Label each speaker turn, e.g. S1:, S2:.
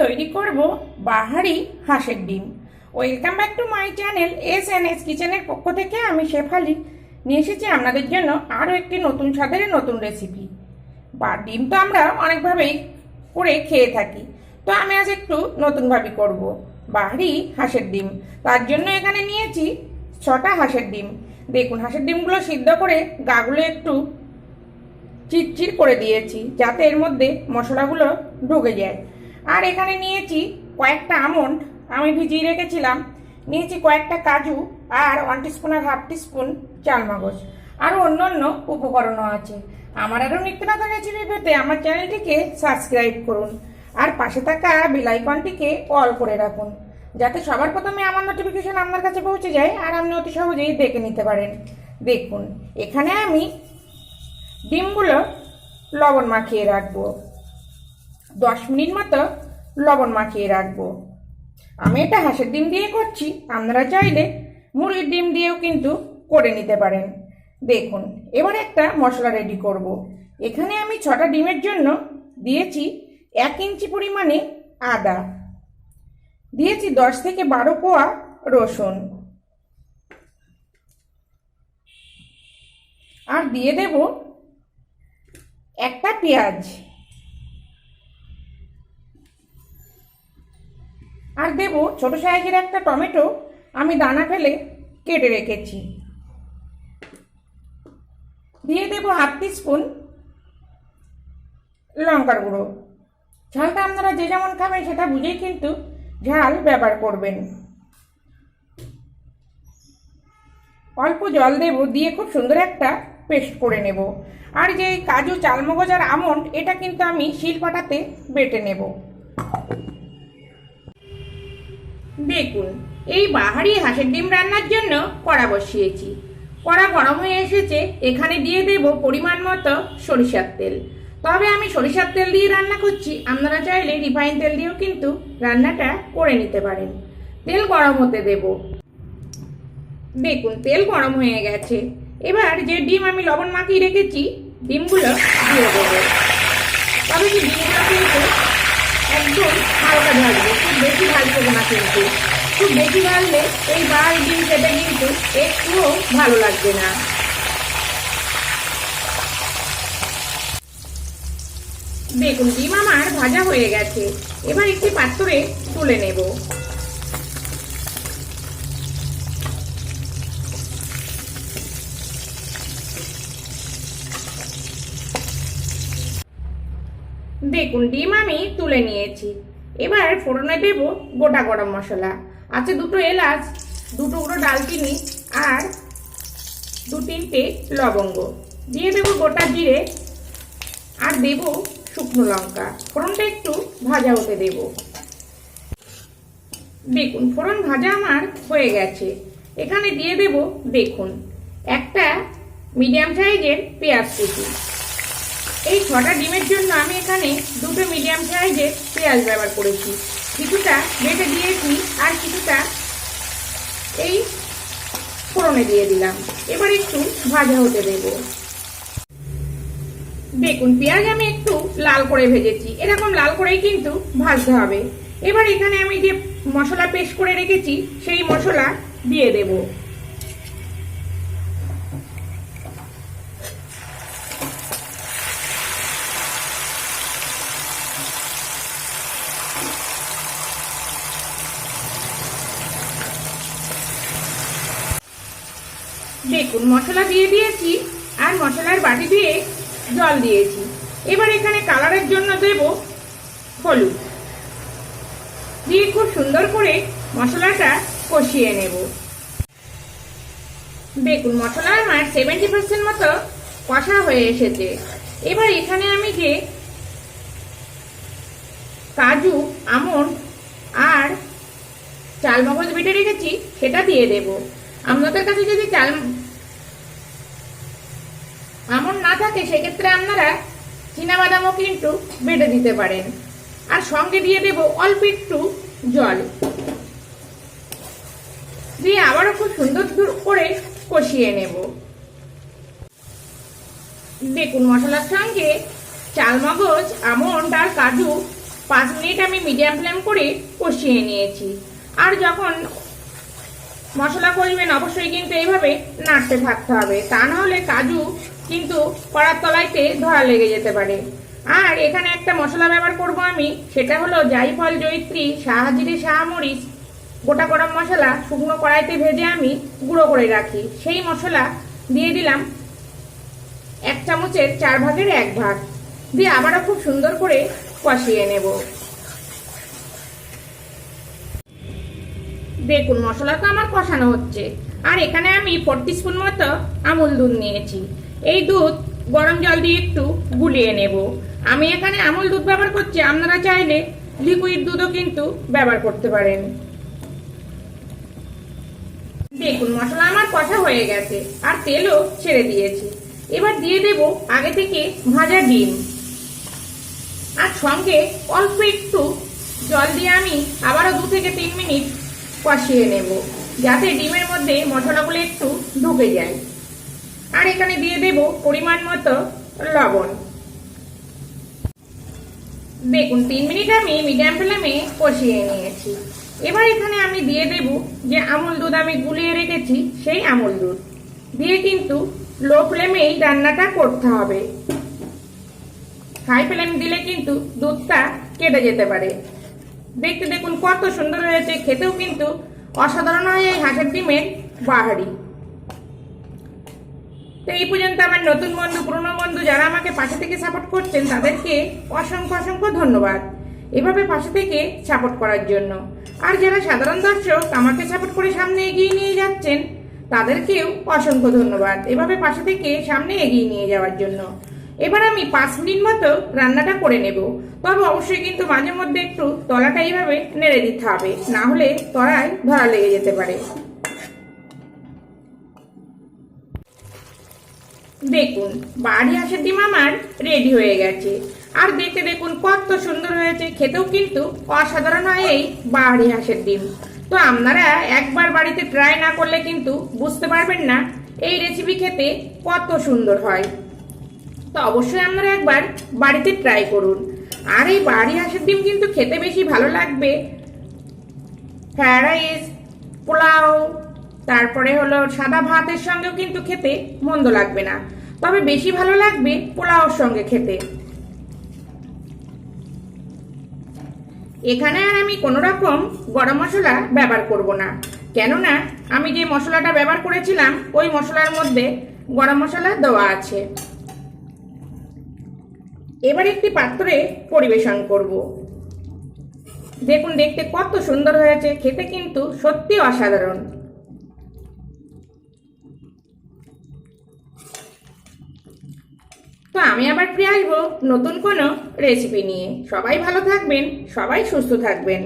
S1: তৈরি করব বাহারি হাঁসের ডিম। Welcome back to my channel S N S কিচেনের পক্ষ থেকে আমি শেফালি নিয়ে এসেছি আপনাদের জন্য আরও একটি নতুন স্বাদের নতুন রেসিপি বা ডিম তো আমরা অনেকভাবেই করে খেয়ে থাকি। তো আমি আজ একটু নতুনভাবে করব বাহারি হাঁসের ডিম। তার জন্য এখানে নিয়েছি ছটা হাঁসের ডিম। দেখুন, হাঁসের ডিমগুলো সিদ্ধ করে গাগুলো একটু চিটচিট করে দিয়েছি যাতে এর মধ্যে মশলাগুলো ঢুকে যায়। আর এখানে নিয়েছি কয়েকটা আমন্ড। আমি ভিজিয়ে রেখেছিলাম। নিয়েছি কয়েকটা কাজু আর ওয়ান টিস্পুন আর হাফ টিস্পুন চালমগজ। আরও অন্য অন্য উপকরণও আছে। আমার আরও নিত্য নতুন রেসিপি পেতে আমার চ্যানেলটিকে সাবস্ক্রাইব করুন। আর পাশে থাকা বেল আইকনটিকে অল করে রাখুন। যাতে সবার প্রথমে আমার নোটিফিকেশন আপনার কাছে পৌঁছে যায় আর আপনি অতি সহজেই দেখে নিতে পারেন। দেখুন, এখানে আমি ডিমগুলো লবণ মাখিয়ে রাখব। দশ মিনিট মতো লবণ মাখিয়ে রাখব। আমি এটা হাঁসের ডিম দিয়ে করছি, আপনারা চাইলে মুরগির ডিম দিয়েও কিন্তু করে নিতে পারেন। দেখুন, এবার একটা মশলা রেডি করব। এখানে আমি ছটা ডিমের জন্য দিয়েছি এক ইঞ্চি পরিমাণে আদা। দিয়েছি দশ থেকে বারো কোয়া রসুন। আর দিয়ে দেব একটা পেঁয়াজ। আর দেব ছোট সাইজের একটা টমেটো আমি দানা ফেলে কেটে রেখেছি। দিয়ে দেব হাফ স্পুন লঙ্কার গুঁড়ো। ঝালটা আপনারা যে যেমন খাবেন সেটা বুঝেই কিন্তু ঝাল ব্যবহার করবেন। অল্প জল দেব, দিয়ে খুব সুন্দর একটা পেস্ট করে নেব। আর যে কাজু চালমগজ আর আমন্ড, এটা কিন্তু আমি শিলপাটাতে বেটে নেব। দেখুন, এই বাহারি হাঁসের ডিম রান্নার জন্য কড়া বসিয়েছি। কড়া গরম হয়ে এসেছে, এখানে দিয়ে দেব পরিমাণ মতো সরিষার তেল। তবে আমি সরিষার তেল দিয়ে রান্না করছি, আপনারা চাইলে রিফাইন তেল দিয়েও কিন্তু রান্নাটা করে নিতে পারেন। তেল গরম হতে দেব। দেখুন, তেল গরম হয়ে গেছে। এবার যে ডিম আমি লবণ মাখিয়ে রেখেছি, ডিমগুলো দিয়ে দেবো। তবে কি ডিমগুলো কিন্তু একদম হালকা ভাজবে খুব বেশি ভাজবে না কিন্তু খুব বেশি ভাজলে এই বাল ডিম খেতে কিন্তু একটুও ভালো লাগবে না দেখুন ডিম আমার ভাজা হয়ে গেছে। এবার একটি পাত্রে তুলে নেব। দেখুন ডিম আমি তুলে নিয়েছি। এবার ফোড়নে দেব গোটা গরম মশলা। আছে দুটো এলাচ দু টুকরো ডালচিনি আর দু তিনটে লবঙ্গ। দিয়ে দেবো গোটা জিরে আর দেব শুকনো লঙ্কা। ফোড়নটা একটু ভাজা হতে দেব। দেখুন, ফোড়ন ভাজা আমার হয়ে গেছে। এখানে দিয়ে দেব দেখুন একটা মিডিয়াম সাইজের পেঁয়াজ কুচি। এই ছটা ডিমের জন্য আমি এখানে দুটো মিডিয়াম সাইজের পেঁয়াজ ব্যবহার করেছি। কিছুটা বেটে দিয়েছি আর কিছুটা এই ফোড়নে দিয়ে দিলাম। এবার একটু ভাজা হতে দেব। দেখুন, পেঁয়াজ আমি একটু লাল করে ভেজেছি। এরকম লাল করেই কিন্তু ভাজতে হবে। এবার এখানে আমি যে মশলা পেস্ট করে রেখেছি, সেই মশলা দিয়ে দেবো। দেখুন, মশলা দিয়ে দিয়েছি আর মশলার বাটি দিয়ে জল দিয়েছি। এবার এখানে কালারের জন্য দেব হলুদ। দিয়ে খুব সুন্দর করে মশলাটা কষিয়ে নেব। দেখুন, মশলা আমার সেভেন্টি পার্সেন্ট মতো কষা হয়ে এসেছে। এবার এখানে আমি যে কাজু, আমন্ড আর চালমগজ বেটে রেখেছি, সেটা দিয়ে দেব। আপনাদের কাছে যদি চাল আমন না থাকে, সেক্ষেত্রে আপনারা বাদামও কিন্তু বেটে দিতে পারেন। আর সঙ্গে দিয়ে দেব অল্প একটু জল। দিয়ে আবারও খুব সুন্দর করে কষিয়ে নেব। দেখুন, মশলার সঙ্গে চালমগজ আমন্ড আর কাজু পাঁচ মিনিট আমি মিডিয়াম ফ্লেম করে কষিয়ে নিয়েছি। আর যখন মশলা কষবেন, অবশ্যই কিন্তু এইভাবে নাড়তে থাকতে হবে। তা না হলে কাজু কিন্তু কড়ার তলাইতে ধরা লেগে যেতে পারে। আর এখানে একটা মশলা ব্যবহার করব আমি, সেটা হলো জাইফল জয়িত্রী, শাহজিরি শাহমরিচ। গোটা গরম মশলা শুকনো কড়াইতে ভেজে আমি গুঁড়ো করে রাখি। সেই মশলা দিয়ে দিলাম এক চামচের চার ভাগের এক ভাগ। দিয়ে আবারও খুব সুন্দর করে কষিয়ে নেব। দেখুন, মশলা তো আমার কষানো হচ্ছে। আর এখানে আমি ফোরটি স্পুন মতো আমুল দুধ নিয়েছি। এই দুধ গরম জল দিয়ে একটু গুলিয়ে নেব। আমি এখানে আমুল দুধ ব্যবহার করছি, আপনারা চাইলে লিকুইড দুধও কিন্তু ব্যবহার করতে পারেন। দেখুন, মশলা আমার কষা হয়ে গেছে, আর তেলও ছেড়ে দিয়েছি। এবার দিয়ে দেব আগে থেকে ভাজা ডিম। আর সঙ্গে অল্প একটু জল দিয়ে আমি আবারও দু থেকে তিন মিনিট কষিয়ে নেব, যাতে ডিমের মধ্যে মশলাগুলো একটু ঢুকে যায়। এখানে দিয়ে দেব পরিমাণ মতো লবণ। দেখুন, তিন মিনিট আমি মিডিয়াম ফ্লেমে কষিয়ে নিয়েছি। এবার এখানে আমি দিয়ে দেব যে আমুল দুধ আমি গুলিয়ে রেখেছি, সেই আমুল দুধ। দিয়ে কিন্তু লো ফ্লেমেই রান্নাটা করতে হবে। হাই ফ্লেম দিলে কিন্তু দুধটা কেটে যেতে পারে। দেখতে দেখুন কত সুন্দর হয়েছে, খেতেও কিন্তু অসাধারণ হয় এই হাঁসের ডিমের বাহারি। তো এই পর্যন্ত আমার নতুন বন্ধু, পুরনো বন্ধু যারা আমাকে পাশে থেকে সাপোর্ট করছেন, তাদেরকে অসংখ্য অসংখ্য ধন্যবাদ। এভাবে পাশে থেকে সাপোর্ট করার জন্য। আর যারা সাধারণ দর্শক, আমাকে সাপোর্ট করে সামনে এগিয়ে নিয়ে যাচ্ছেন, তাদেরকেও অসংখ্য ধন্যবাদ। এভাবে পাশে থেকে সামনে এগিয়ে নিয়ে যাওয়ার জন্য। এবার আমি পাঁচ মিনিট মতো রান্নাটা করে নেব। তবে অবশ্যই কিন্তু মাঝে মধ্যে একটু তলাটা এইভাবে নেড়ে দিতে হবে। না হলে তলায় ধরা লেগে যেতে পারে। দেখুন, বাড়ি হাঁসের ডিম আমার রেডি হয়ে গেছে। আর দেখতে দেখুন, কত সুন্দর হয়েছে, খেতেও কিন্তু অসাধারণ হয় এই বাড়ি হাঁসের ডিম। তো আপনারা একবার বাড়িতে ট্রাই না করলে কিন্তু বুঝতে পারবেন না এই রেসিপি খেতে কত সুন্দর হয়। তো অবশ্যই আপনারা একবার বাড়িতে ট্রাই করুন। আর এই বাড়ি হাঁসের ডিম কিন্তু খেতে বেশি ভালো লাগবে। ফ্রায়েড রাইস পোলাও তারপরে হলো সাদা ভাতের সঙ্গেও কিন্তু খেতে মন্দ লাগবে না। তবে বেশি ভালো লাগবে পোলাওর সঙ্গে খেতে। এখানে আর আমি কোনো রকম গরম মশলা ব্যবহার করব না। কেননা আমি যে মশলাটা ব্যবহার করেছিলাম, ওই মশলার মধ্যে গরম মশলা দেওয়া আছে। এবার একটি পাত্রে পরিবেশন করব। দেখুন, দেখতে কত সুন্দর হয়েছে। খেতে কিন্তু সত্যি অসাধারণ। তো আমি আবার ফিরে আসব নতুন কোনো রেসিপি নিয়ে। সবাই ভালো থাকবেন, সবাই সুস্থ থাকবেন।